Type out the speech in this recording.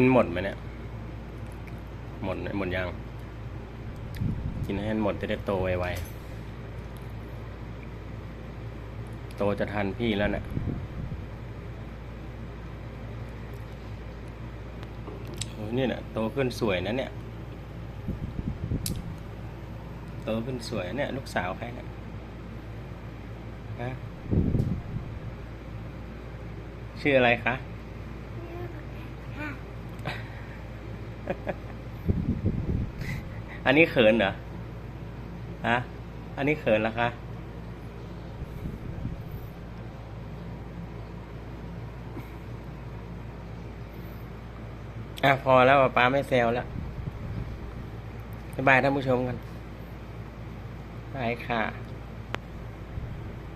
กินหมดไหมเนี่ย หมดหมดยัง กินให้หมดจะได้โตไวๆ โตจะทันพี่แล้วเนี่ยนี่เนี่ยโตขึ้นสวยนะเนี่ย โตขึ้นสวยเนี่ย ลูกสาวใครเนี่ยฮะชื่ออะไรคะ อันนี้เขินเหรอฮะอันนี้เขินเหรอคะอะพอแล้วป้าไม่แซวแล้วบายท่านผู้ชมกันบายค่ะ